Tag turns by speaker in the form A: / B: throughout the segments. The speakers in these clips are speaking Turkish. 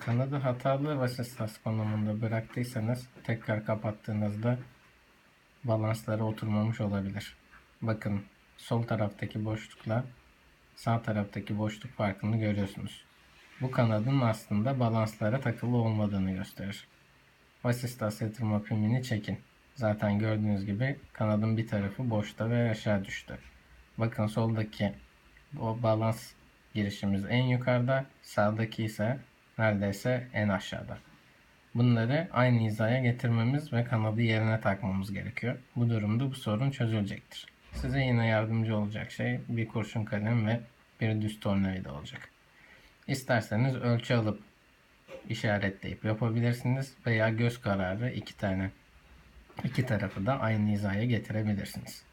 A: Kanadı hatalı vasistas konumunda bıraktıysanız tekrar kapattığınızda balansları oturmamış olabilir. Bakın sol taraftaki boşlukla sağ taraftaki boşluk farkını görüyorsunuz. Bu kanadın aslında balanslara takılı olmadığını gösterir. Vasistas yatırma pimini çekin. Zaten gördüğünüz gibi kanadın bir tarafı boşta ve aşağı düştü. Bakın soldaki o balans girişimiz en yukarıda, sağdaki ise neredeyse en aşağıda. Bunları aynı hizaya getirmemiz ve kanadı yerine takmamız gerekiyor. Bu durumda bu sorun çözülecektir. Size yine yardımcı olacak şey bir kurşun kalem ve bir düz tornavida olacak. İsterseniz ölçü alıp işaretleyip yapabilirsiniz veya göz kararı iki tane iki tarafı da aynı hizaya getirebilirsiniz.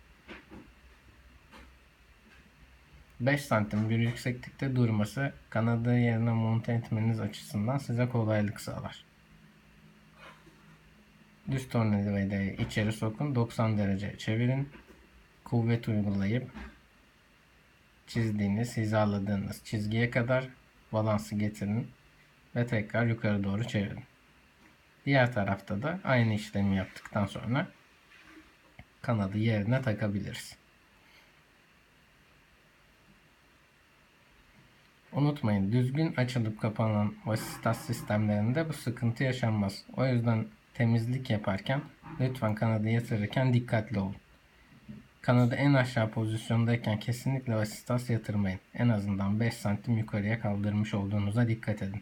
A: 5 santim bir yükseklikte durması kanadı yerine monte etmeniz açısından size kolaylık sağlar. Düz tornavidayı içeri sokun 90 derece çevirin. Kuvvet uygulayıp çizdiğiniz, hizaladığınız çizgiye kadar balansı getirin ve tekrar yukarı doğru çevirin. Diğer tarafta da aynı işlemi yaptıktan sonra kanadı yerine takabiliriz. Unutmayın düzgün açılıp kapanan vasistas sistemlerinde bu sıkıntı yaşanmaz. O yüzden temizlik yaparken lütfen kanadı yatırırken dikkatli olun. Kanadı en aşağı pozisyondayken kesinlikle vasistas yatırmayın. En azından 5 santim yukarıya kaldırmış olduğunuza dikkat edin.